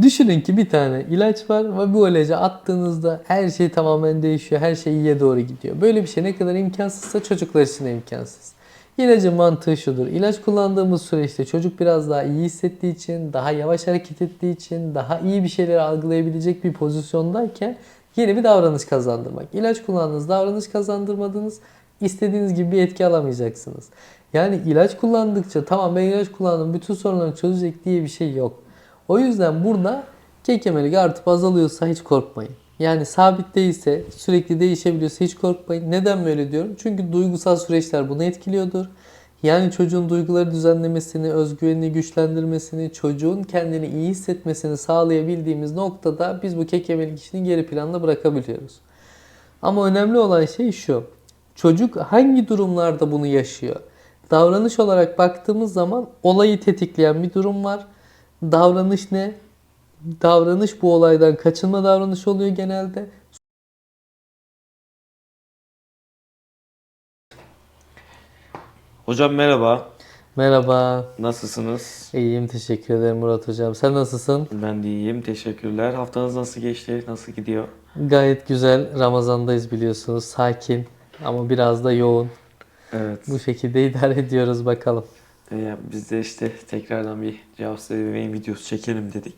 Düşünün ki bir tane ilaç var ve bu ilacı attığınızda her şey tamamen değişiyor. Her şey iyiye doğru gidiyor. Böyle bir şey ne kadar imkansızsa çocuklar için imkansız. İlacın mantığı şudur. İlaç kullandığımız süreçte çocuk biraz daha iyi hissettiği için, daha yavaş hareket ettiği için, daha iyi bir şeyleri algılayabilecek bir pozisyondayken yeni bir davranış kazandırmak. İlaç kullandınız, davranış kazandırmadınız, istediğiniz gibi bir etki alamayacaksınız. Yani ilaç kullandıkça tamam ben ilaç kullandım bütün sorunları çözecek diye bir şey yok. O yüzden burada kekemelik artıp azalıyorsa hiç korkmayın. Yani sabit değilse, sürekli değişebiliyorsa hiç korkmayın. Neden böyle diyorum? Çünkü duygusal süreçler bunu etkiliyordur. Yani çocuğun duyguları düzenlemesini, özgüvenini güçlendirmesini, çocuğun kendini iyi hissetmesini sağlayabildiğimiz noktada biz bu kekemelik işini geri planda bırakabiliyoruz. Ama önemli olan şey şu. Çocuk hangi durumlarda bunu yaşıyor? Davranış olarak baktığımız zaman olayı tetikleyen bir durum var. Davranış ne? Davranış bu olaydan kaçınma davranışı oluyor genelde. Hocam merhaba. Merhaba. Nasılsınız? İyiyim teşekkür ederim Murat Hocam. Sen nasılsın? Ben de iyiyim. Teşekkürler. Haftanız nasıl geçti? Nasıl gidiyor? Gayet güzel. Ramazandayız biliyorsunuz. Sakin ama biraz da yoğun. Evet. Bu şekilde idare ediyoruz bakalım. Ee, biz de işte tekrardan bir cevap bebeğin videosu çekelim dedik.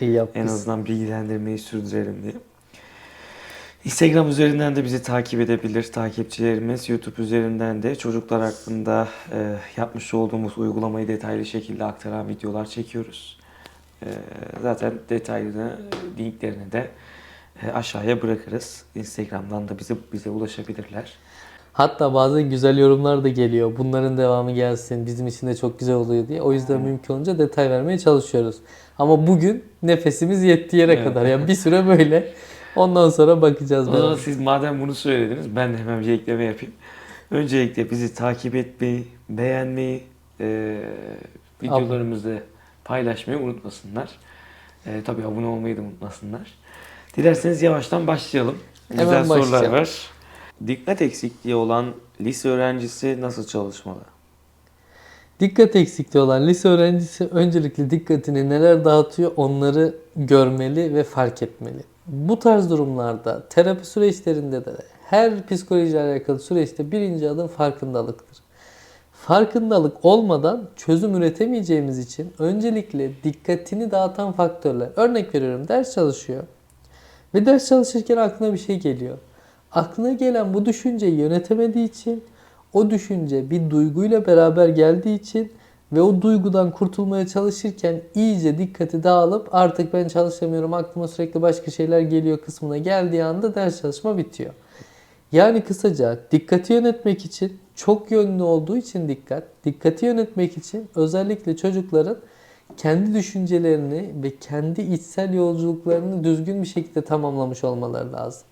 İyi En yapmışsın. azından bilgilendirmeyi sürdürelim diye. Instagram üzerinden de bizi takip edebilir takipçilerimiz. YouTube üzerinden de çocuklar hakkında e, yapmış olduğumuz uygulamayı detaylı şekilde aktaran videolar çekiyoruz. E, zaten detaylı linklerini de e, aşağıya bırakırız. Instagram'dan da bize bize ulaşabilirler. Hatta bazen güzel yorumlar da geliyor. Bunların devamı gelsin. Bizim için de çok güzel oluyor diye. O yüzden mümkün olunca detay vermeye çalışıyoruz. Ama bugün nefesimiz yettiği yere Evet. kadar. Yani bir süre böyle. Ondan sonra bakacağız. O zaman siz madem bunu söylediniz ben de hemen bir ekleme yapayım. Öncelikle bizi takip etmeyi, beğenmeyi, e, videolarımızı paylaşmayı unutmasınlar. E, tabii abone olmayı da unutmasınlar. Dilerseniz yavaştan başlayalım. Hemen Güzel sorular başlayalım. var. Dikkat eksikliği olan lise öğrencisi nasıl çalışmalı? Dikkat eksikliği olan lise öğrencisi öncelikle dikkatini neler dağıtıyor onları görmeli ve fark etmeli. Bu tarz durumlarda terapi süreçlerinde de her psikolojiyle alakalı süreçte birinci adım farkındalıktır. Farkındalık olmadan çözüm üretemeyeceğimiz için öncelikle dikkatini dağıtan faktörler. Örnek veriyorum ders çalışıyor ve ders çalışırken aklına bir şey geliyor. Aklına gelen bu düşünceyi yönetemediği için o düşünce bir duyguyla beraber geldiği için ve o duygudan kurtulmaya çalışırken iyice dikkati dağılıp artık ben çalışamıyorum aklıma sürekli başka şeyler geliyor kısmına geldiği anda ders çalışma bitiyor. Yani kısaca dikkati yönetmek için çok yönlü olduğu için dikkat, dikkati yönetmek için özellikle çocukların kendi düşüncelerini ve kendi içsel yolculuklarını düzgün bir şekilde tamamlamış olmaları lazım.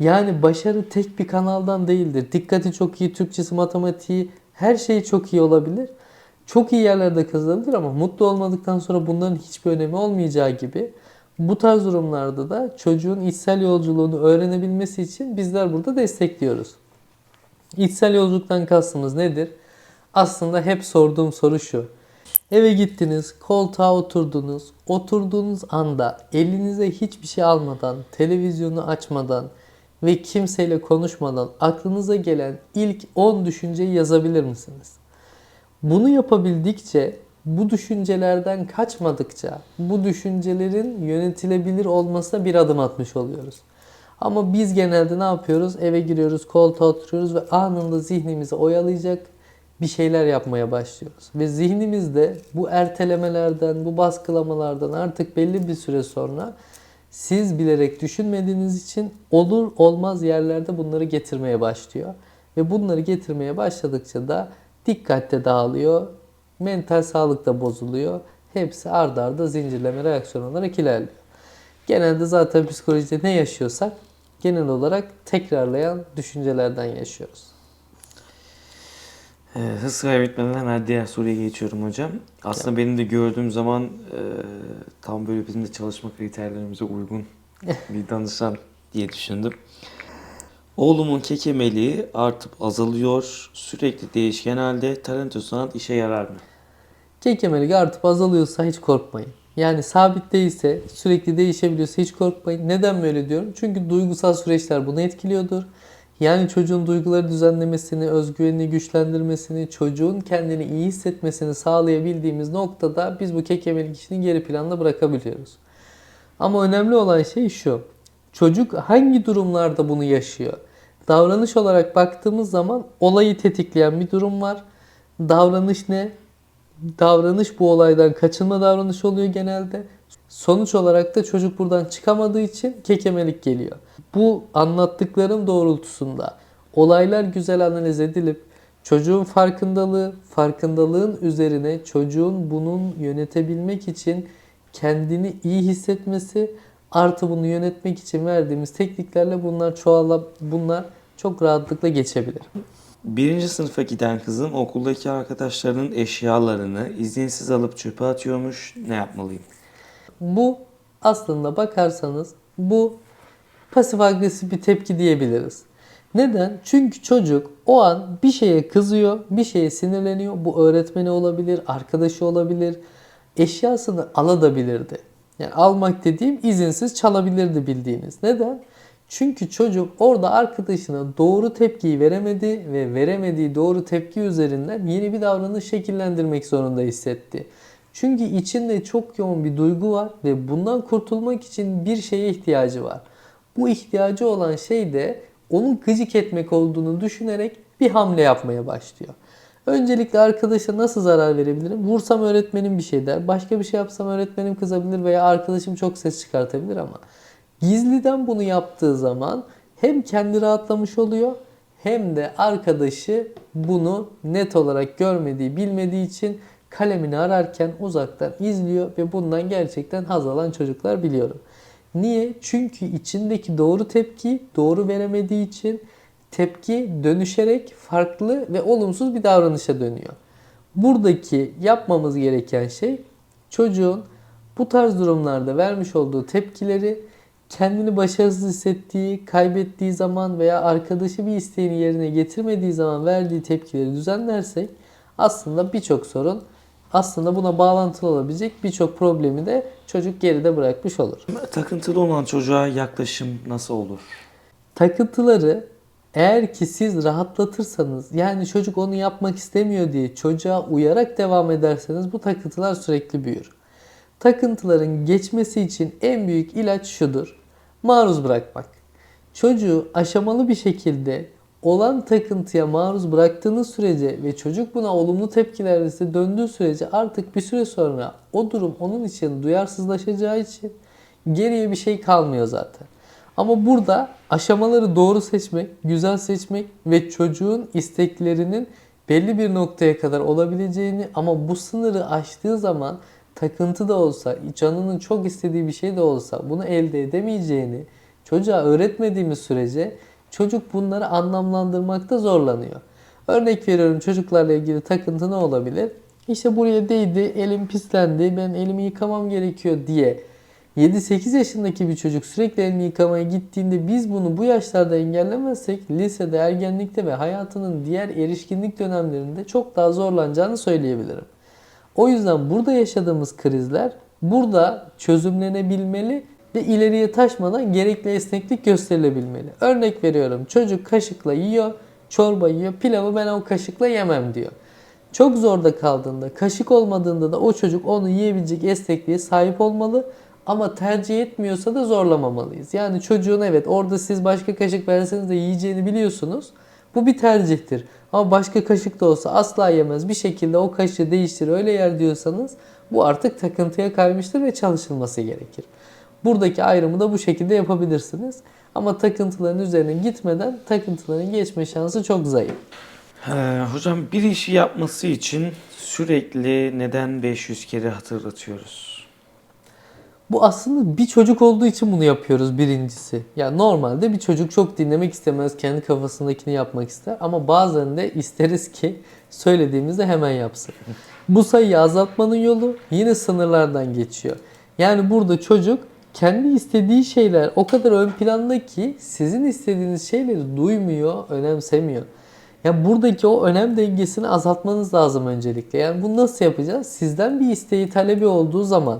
Yani başarı tek bir kanaldan değildir. Dikkati çok iyi, Türkçesi, matematiği, her şey çok iyi olabilir. Çok iyi yerlerde kazanılır ama mutlu olmadıktan sonra bunların hiçbir önemi olmayacağı gibi bu tarz durumlarda da çocuğun içsel yolculuğunu öğrenebilmesi için bizler burada destekliyoruz. İçsel yolculuktan kastımız nedir? Aslında hep sorduğum soru şu. Eve gittiniz, koltuğa oturdunuz. Oturduğunuz anda elinize hiçbir şey almadan, televizyonu açmadan ve kimseyle konuşmadan aklınıza gelen ilk 10 düşünceyi yazabilir misiniz? Bunu yapabildikçe, bu düşüncelerden kaçmadıkça, bu düşüncelerin yönetilebilir olmasına bir adım atmış oluyoruz. Ama biz genelde ne yapıyoruz? Eve giriyoruz, koltuğa oturuyoruz ve anında zihnimizi oyalayacak bir şeyler yapmaya başlıyoruz. Ve zihnimizde bu ertelemelerden, bu baskılamalardan artık belli bir süre sonra siz bilerek düşünmediğiniz için olur olmaz yerlerde bunları getirmeye başlıyor. Ve bunları getirmeye başladıkça da dikkat de dağılıyor, mental sağlık da bozuluyor. Hepsi ard arda zincirleme reaksiyon olarak ilerliyor. Genelde zaten psikolojide ne yaşıyorsak genel olarak tekrarlayan düşüncelerden yaşıyoruz. Ee, hız kaybetmeden hemen diğer soruya geçiyorum hocam. Aslında benim de gördüğüm zaman e, tam böyle bizim de çalışma kriterlerimize uygun bir danışan diye düşündüm. Oğlumun kekemeliği artıp azalıyor. Sürekli değişken halde Taranto sanat işe yarar mı? Kekemelik artıp azalıyorsa hiç korkmayın. Yani sabit değilse, sürekli değişebiliyorsa hiç korkmayın. Neden böyle diyorum? Çünkü duygusal süreçler bunu etkiliyordur. Yani çocuğun duyguları düzenlemesini, özgüvenini güçlendirmesini, çocuğun kendini iyi hissetmesini sağlayabildiğimiz noktada biz bu kekemelik işini geri planda bırakabiliyoruz. Ama önemli olan şey şu. Çocuk hangi durumlarda bunu yaşıyor? Davranış olarak baktığımız zaman olayı tetikleyen bir durum var. Davranış ne? Davranış bu olaydan kaçınma davranışı oluyor genelde. Sonuç olarak da çocuk buradan çıkamadığı için kekemelik geliyor. Bu anlattıklarım doğrultusunda olaylar güzel analiz edilip çocuğun farkındalığı, farkındalığın üzerine çocuğun bunun yönetebilmek için kendini iyi hissetmesi artı bunu yönetmek için verdiğimiz tekniklerle bunlar çoğala bunlar çok rahatlıkla geçebilir. Birinci sınıfa giden kızım okuldaki arkadaşlarının eşyalarını izinsiz alıp çöpe atıyormuş. Ne yapmalıyım? Bu aslında bakarsanız bu pasif agresif bir tepki diyebiliriz. Neden? Çünkü çocuk o an bir şeye kızıyor, bir şeye sinirleniyor. Bu öğretmeni olabilir, arkadaşı olabilir. Eşyasını alabilirdi. Yani almak dediğim izinsiz çalabilirdi bildiğiniz. Neden? Çünkü çocuk orada arkadaşına doğru tepkiyi veremedi ve veremediği doğru tepki üzerinden yeni bir davranış şekillendirmek zorunda hissetti. Çünkü içinde çok yoğun bir duygu var ve bundan kurtulmak için bir şeye ihtiyacı var. Bu ihtiyacı olan şey de onun gıcık etmek olduğunu düşünerek bir hamle yapmaya başlıyor. Öncelikle arkadaşa nasıl zarar verebilirim? Vursam öğretmenim bir şey der. Başka bir şey yapsam öğretmenim kızabilir veya arkadaşım çok ses çıkartabilir ama gizliden bunu yaptığı zaman hem kendi rahatlamış oluyor hem de arkadaşı bunu net olarak görmediği, bilmediği için kalemini ararken uzaktan izliyor ve bundan gerçekten haz alan çocuklar biliyorum. Niye? Çünkü içindeki doğru tepki doğru veremediği için tepki dönüşerek farklı ve olumsuz bir davranışa dönüyor. Buradaki yapmamız gereken şey çocuğun bu tarz durumlarda vermiş olduğu tepkileri kendini başarısız hissettiği, kaybettiği zaman veya arkadaşı bir isteğini yerine getirmediği zaman verdiği tepkileri düzenlersek aslında birçok sorun aslında buna bağlantılı olabilecek birçok problemi de çocuk geride bırakmış olur. Takıntılı olan çocuğa yaklaşım nasıl olur? Takıntıları eğer ki siz rahatlatırsanız yani çocuk onu yapmak istemiyor diye çocuğa uyarak devam ederseniz bu takıntılar sürekli büyür. Takıntıların geçmesi için en büyük ilaç şudur. Maruz bırakmak. Çocuğu aşamalı bir şekilde olan takıntıya maruz bıraktığınız sürece ve çocuk buna olumlu tepkilerle döndüğü sürece artık bir süre sonra o durum onun için duyarsızlaşacağı için geriye bir şey kalmıyor zaten. Ama burada aşamaları doğru seçmek, güzel seçmek ve çocuğun isteklerinin belli bir noktaya kadar olabileceğini ama bu sınırı aştığı zaman takıntı da olsa, canının çok istediği bir şey de olsa bunu elde edemeyeceğini çocuğa öğretmediğimiz sürece çocuk bunları anlamlandırmakta zorlanıyor. Örnek veriyorum çocuklarla ilgili takıntı ne olabilir? İşte buraya değdi, elim pislendi, ben elimi yıkamam gerekiyor diye 7-8 yaşındaki bir çocuk sürekli elini yıkamaya gittiğinde biz bunu bu yaşlarda engellemezsek lisede, ergenlikte ve hayatının diğer erişkinlik dönemlerinde çok daha zorlanacağını söyleyebilirim. O yüzden burada yaşadığımız krizler burada çözümlenebilmeli ve ileriye taşmadan gerekli esneklik gösterilebilmeli. Örnek veriyorum çocuk kaşıkla yiyor, çorba yiyor, pilavı ben o kaşıkla yemem diyor. Çok zorda kaldığında, kaşık olmadığında da o çocuk onu yiyebilecek esnekliğe sahip olmalı. Ama tercih etmiyorsa da zorlamamalıyız. Yani çocuğun evet orada siz başka kaşık verseniz de yiyeceğini biliyorsunuz. Bu bir tercihtir. Ama başka kaşık da olsa asla yemez. Bir şekilde o kaşığı değiştir öyle yer diyorsanız bu artık takıntıya kaymıştır ve çalışılması gerekir. Buradaki ayrımı da bu şekilde yapabilirsiniz. Ama takıntıların üzerine gitmeden takıntıların geçme şansı çok zayıf. Ee, hocam bir işi yapması için sürekli neden 500 kere hatırlatıyoruz? Bu aslında bir çocuk olduğu için bunu yapıyoruz birincisi. Yani normalde bir çocuk çok dinlemek istemez, kendi kafasındakini yapmak ister. Ama bazen de isteriz ki söylediğimizde hemen yapsın. Bu sayıyı azaltmanın yolu yine sınırlardan geçiyor. Yani burada çocuk kendi istediği şeyler o kadar ön planda ki sizin istediğiniz şeyleri duymuyor, önemsemiyor. Ya buradaki o önem dengesini azaltmanız lazım öncelikle. Yani bunu nasıl yapacağız? Sizden bir isteği, talebi olduğu zaman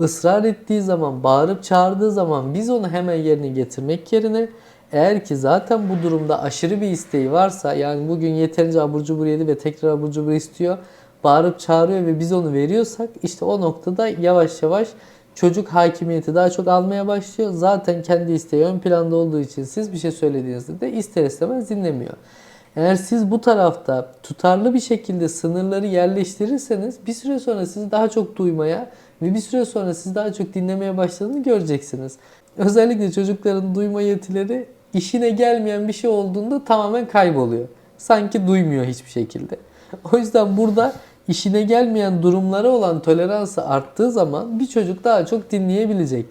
ısrar ettiği zaman, bağırıp çağırdığı zaman biz onu hemen yerine getirmek yerine eğer ki zaten bu durumda aşırı bir isteği varsa yani bugün yeterince abur cubur yedi ve tekrar abur cubur istiyor, bağırıp çağırıyor ve biz onu veriyorsak işte o noktada yavaş yavaş çocuk hakimiyeti daha çok almaya başlıyor. Zaten kendi isteği ön planda olduğu için siz bir şey söylediğinizde de ister istemez dinlemiyor. Eğer siz bu tarafta tutarlı bir şekilde sınırları yerleştirirseniz bir süre sonra sizi daha çok duymaya ve bir süre sonra sizi daha çok dinlemeye başladığını göreceksiniz. Özellikle çocukların duyma yetileri işine gelmeyen bir şey olduğunda tamamen kayboluyor. Sanki duymuyor hiçbir şekilde. O yüzden burada işine gelmeyen durumlara olan toleransı arttığı zaman bir çocuk daha çok dinleyebilecek.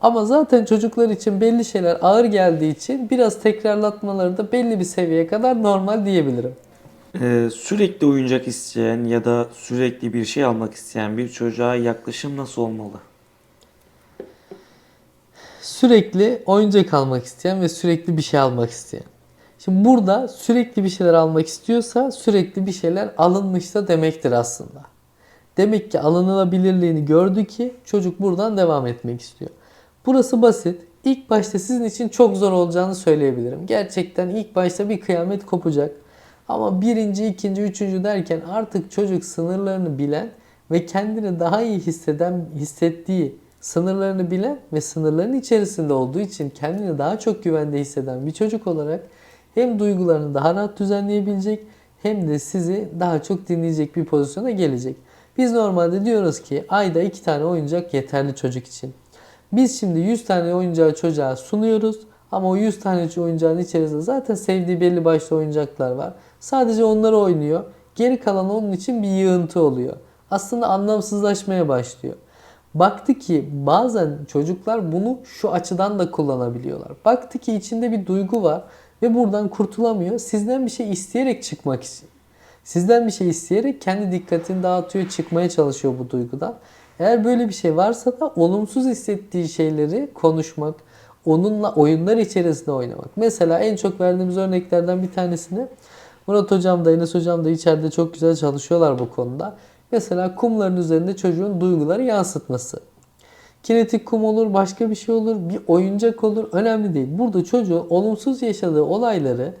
Ama zaten çocuklar için belli şeyler ağır geldiği için biraz tekrarlatmaları da belli bir seviyeye kadar normal diyebilirim. Ee, sürekli oyuncak isteyen ya da sürekli bir şey almak isteyen bir çocuğa yaklaşım nasıl olmalı? Sürekli oyuncak almak isteyen ve sürekli bir şey almak isteyen. Şimdi burada sürekli bir şeyler almak istiyorsa sürekli bir şeyler alınmışsa demektir aslında. Demek ki alınılabilirliğini gördü ki çocuk buradan devam etmek istiyor. Burası basit. İlk başta sizin için çok zor olacağını söyleyebilirim. Gerçekten ilk başta bir kıyamet kopacak. Ama birinci, ikinci, üçüncü derken artık çocuk sınırlarını bilen ve kendini daha iyi hisseden, hissettiği sınırlarını bilen ve sınırların içerisinde olduğu için kendini daha çok güvende hisseden bir çocuk olarak hem duygularını daha rahat düzenleyebilecek hem de sizi daha çok dinleyecek bir pozisyona gelecek. Biz normalde diyoruz ki ayda iki tane oyuncak yeterli çocuk için. Biz şimdi 100 tane oyuncağı çocuğa sunuyoruz ama o 100 tane oyuncağın içerisinde zaten sevdiği belli başlı oyuncaklar var. Sadece onları oynuyor. Geri kalan onun için bir yığıntı oluyor. Aslında anlamsızlaşmaya başlıyor. Baktı ki bazen çocuklar bunu şu açıdan da kullanabiliyorlar. Baktı ki içinde bir duygu var ve buradan kurtulamıyor. Sizden bir şey isteyerek çıkmak için. Sizden bir şey isteyerek kendi dikkatini dağıtıyor, çıkmaya çalışıyor bu duygudan. Eğer böyle bir şey varsa da olumsuz hissettiği şeyleri konuşmak, onunla oyunlar içerisinde oynamak. Mesela en çok verdiğimiz örneklerden bir tanesini Murat Hocam da Enes Hocam da içeride çok güzel çalışıyorlar bu konuda. Mesela kumların üzerinde çocuğun duyguları yansıtması. Kinetik kum olur, başka bir şey olur, bir oyuncak olur. Önemli değil. Burada çocuğun olumsuz yaşadığı olayları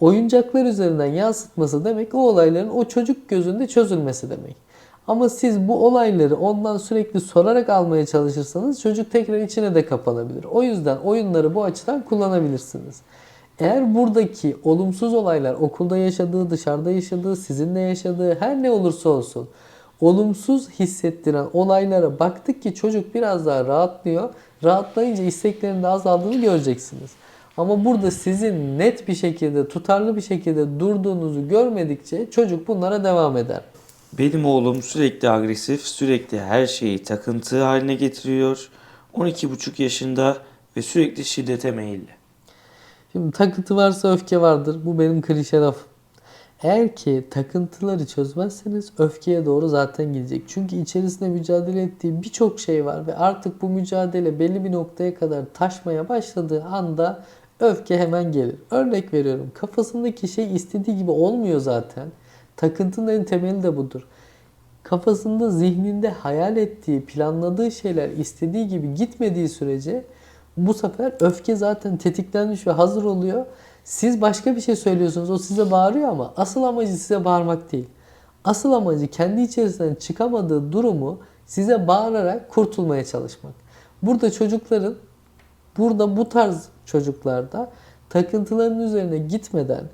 oyuncaklar üzerinden yansıtması demek o olayların o çocuk gözünde çözülmesi demek. Ama siz bu olayları ondan sürekli sorarak almaya çalışırsanız çocuk tekrar içine de kapanabilir. O yüzden oyunları bu açıdan kullanabilirsiniz. Eğer buradaki olumsuz olaylar okulda yaşadığı, dışarıda yaşadığı, sizinle yaşadığı her ne olursa olsun olumsuz hissettiren olaylara baktık ki çocuk biraz daha rahatlıyor. Rahatlayınca isteklerinin de azaldığını göreceksiniz. Ama burada sizin net bir şekilde, tutarlı bir şekilde durduğunuzu görmedikçe çocuk bunlara devam eder. Benim oğlum sürekli agresif, sürekli her şeyi takıntı haline getiriyor. 12,5 yaşında ve sürekli şiddete meyilli. Şimdi takıntı varsa öfke vardır. Bu benim klişe lafım. Eğer ki takıntıları çözmezseniz öfkeye doğru zaten gidecek. Çünkü içerisinde mücadele ettiği birçok şey var ve artık bu mücadele belli bir noktaya kadar taşmaya başladığı anda öfke hemen gelir. Örnek veriyorum. Kafasındaki şey istediği gibi olmuyor zaten. Takıntının en temeli de budur. Kafasında, zihninde hayal ettiği, planladığı şeyler istediği gibi gitmediği sürece bu sefer öfke zaten tetiklenmiş ve hazır oluyor. Siz başka bir şey söylüyorsunuz, o size bağırıyor ama asıl amacı size bağırmak değil. Asıl amacı kendi içerisinden çıkamadığı durumu size bağırarak kurtulmaya çalışmak. Burada çocukların, burada bu tarz çocuklarda takıntıların üzerine gitmeden,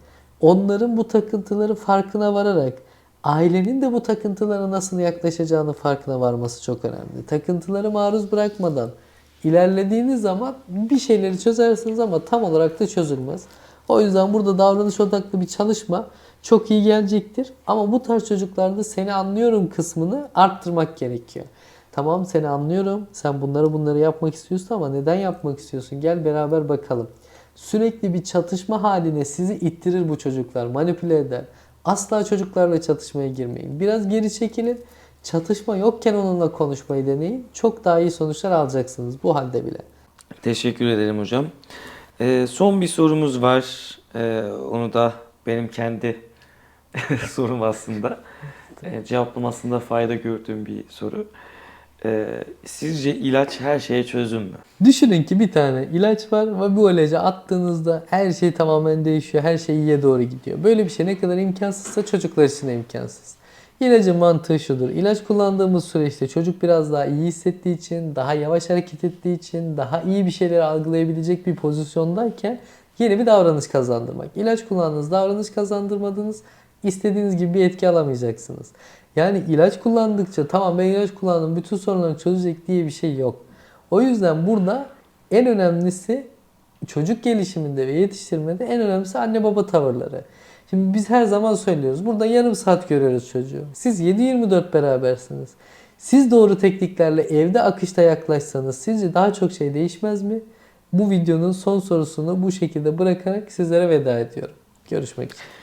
onların bu takıntıları farkına vararak, ailenin de bu takıntılara nasıl yaklaşacağını farkına varması çok önemli. Takıntıları maruz bırakmadan, İlerlediğiniz zaman bir şeyleri çözersiniz ama tam olarak da çözülmez. O yüzden burada davranış odaklı bir çalışma çok iyi gelecektir. Ama bu tarz çocuklarda seni anlıyorum kısmını arttırmak gerekiyor. Tamam seni anlıyorum. Sen bunları bunları yapmak istiyorsun ama neden yapmak istiyorsun? Gel beraber bakalım. Sürekli bir çatışma haline sizi ittirir bu çocuklar. Manipüle eder. Asla çocuklarla çatışmaya girmeyin. Biraz geri çekilin. Çatışma yokken onunla konuşmayı deneyin. Çok daha iyi sonuçlar alacaksınız bu halde bile. Teşekkür ederim hocam. Ee, son bir sorumuz var. Ee, onu da benim kendi sorum aslında. Ee, cevaplamasında fayda gördüğüm bir soru. Ee, sizce ilaç her şeye çözüm mü? Düşünün ki bir tane ilaç var ve bu ilacı attığınızda her şey tamamen değişiyor. Her şey iyiye doğru gidiyor. Böyle bir şey ne kadar imkansızsa çocuklar için de imkansız. İlacın mantığı şudur. İlaç kullandığımız süreçte çocuk biraz daha iyi hissettiği için, daha yavaş hareket ettiği için, daha iyi bir şeyleri algılayabilecek bir pozisyondayken yeni bir davranış kazandırmak. İlaç kullandınız, davranış kazandırmadınız, istediğiniz gibi bir etki alamayacaksınız. Yani ilaç kullandıkça tamam ben ilaç kullandım bütün sorunları çözecek diye bir şey yok. O yüzden burada en önemlisi çocuk gelişiminde ve yetiştirmede en önemlisi anne baba tavırları. Şimdi biz her zaman söylüyoruz. Burada yarım saat görüyoruz çocuğu. Siz 7-24 berabersiniz. Siz doğru tekniklerle evde akışta yaklaşsanız sizce daha çok şey değişmez mi? Bu videonun son sorusunu bu şekilde bırakarak sizlere veda ediyorum. Görüşmek üzere.